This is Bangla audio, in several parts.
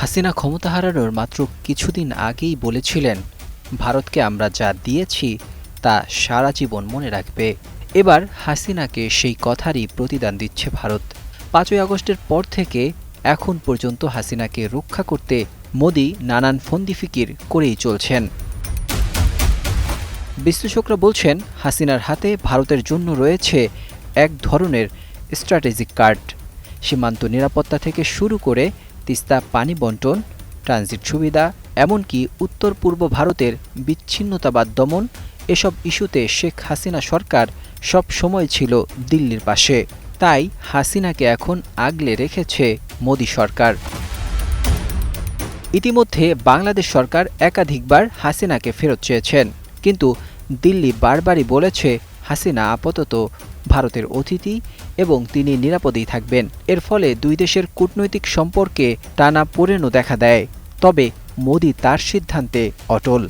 হাসিনা ক্ষমতা হারানোর মাত্র কিছুদিন আগেই বলেছিলেন, ভারতকে আমরা যা দিয়েছি, তা সারা জীবন মনে রাখবে। এবার হাসিনাকে সেই কথারই প্রতিদান দিচ্ছে ভারত। পাঁচই আগস্টের পর থেকে এখন পর্যন্ত হাসিনাকে রক্ষা করতে মোদি নানান ফন্দিফিকির করেই চলছেন। বিশ্লেষকরা বলছেন, হাসিনার হাতে ভারতের জন্য রয়েছে এক ধরনের স্ট্র্যাটেজিক কার্ড। সীমান্ত নিরাপত্তা থেকে শুরু করে তিস্তা পানি বন্টন, ট্রানজিট সুবিধা, এমনকি উত্তর পূর্ব ভারতের বিচ্ছিন্নতাবাদ দমন, এসব ইস্যুতে শেখ হাসিনা সরকার সব সময় ছিল দিল্লির পাশে। তাই হাসিনাকে এখন আগলে রেখেছে মোদী সরকার। ইতিমধ্যে বাংলাদেশ সরকার একাধিকবার হাসিনাকে ফেরত চেয়েছেন, কিন্তু দিল্লি বারবারই বলেছে হাসিনা আপাতত ভারতের অতিথি এবং তিনি নিরাপদেই থাকবেন। এর ফলে দুই দেশের কূটনৈতিক সম্পর্কে টানা পোড়েনও দেখা দেয়। তবে মোদি তার সিদ্ধান্তে অটল।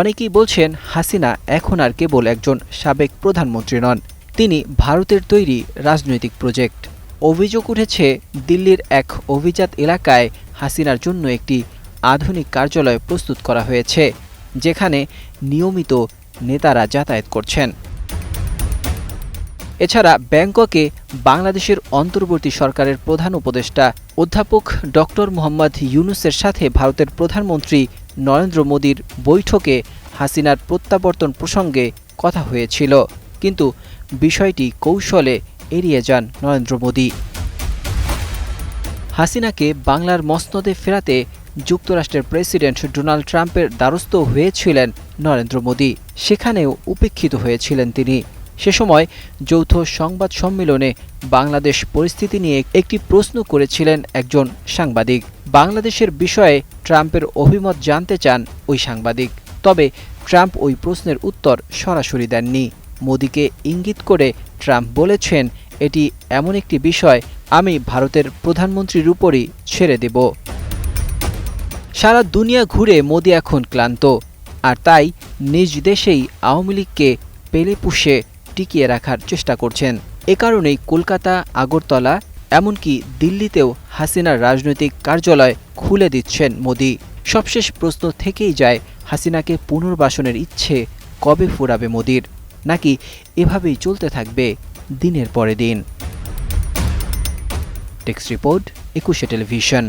অনেকেই বলছেন, হাসিনা এখন আর কেবল একজন সাবেক প্রধানমন্ত্রী নন, তিনি ভারতের তৈরি রাজনৈতিক প্রজেক্ট। অভিযোগ উঠেছে, দিল্লির এক অভিজাত এলাকায় হাসিনার জন্য একটি আধুনিক কার্যালয় প্রস্তুত করা হয়েছে, যেখানে নিয়মিত নেতারা যাতায়াত করছেন। এছাড়া ব্যাংককে বাংলাদেশের অন্তর্বর্তী সরকারের প্রধান উপদেষ্টা অধ্যাপক ডক্টর মোহাম্মদ ইউনুসের সাথে ভারতের প্রধানমন্ত্রী নরেন্দ্র মোদীর বৈঠকে হাসিনার প্রত্যাবর্তন প্রসঙ্গে কথা হয়েছিল। কিন্তু বিষয়টি কৌশলে এড়িয়ে যান নরেন্দ্র মোদী। হাসিনাকে বাংলার মসনদে ফেরাতে যুক্তরাষ্ট্রের প্রেসিডেন্ট ডোনাল্ড ট্রাম্পের দ্বারস্থ হয়েছিলেন নরেন্দ্র মোদী। সেখানেও উপেক্ষিত হয়েছিলেন তিনি। সে সময় যৌথ সংবাদ সম্মেলনে বাংলাদেশ পরিস্থিতি নিয়ে একটি প্রশ্ন করেছিলেন একজন সাংবাদিক। বাংলাদেশের বিষয়ে ট্রাম্পের অভিমত জানতে চান ওই সাংবাদিক। তবে ট্রাম্প ওই প্রশ্নের উত্তর সরাসরি দেননি। মোদীকে ইঙ্গিত করে ট্রাম্প বলেছেন, এটি এমন একটি বিষয়, আমি ভারতের প্রধানমন্ত্রীর উপরই ছেড়ে দেব। সারা দুনিয়া ঘুরে মোদী এখন ক্লান্ত। আর তাই নিজ দেশেই আওয়ামী লীগকে পেলে পুষে টিকিয়ে রাখার চেষ্টা করছেন। এ কারণেই কলকাতা, আগরতলা, এমনকি দিল্লিতেও হাসিনার রাজনৈতিক কার্যালয় খুলে দিচ্ছেন মোদি। সবশেষ প্রশ্ন থেকেই যায়, হাসিনাকে পুনর্বাসনের ইচ্ছে কবে ফুরাবে মোদির? নাকি এভাবেই চলতে থাকবে দিনের পরে দিন? Text report, Ekushey television.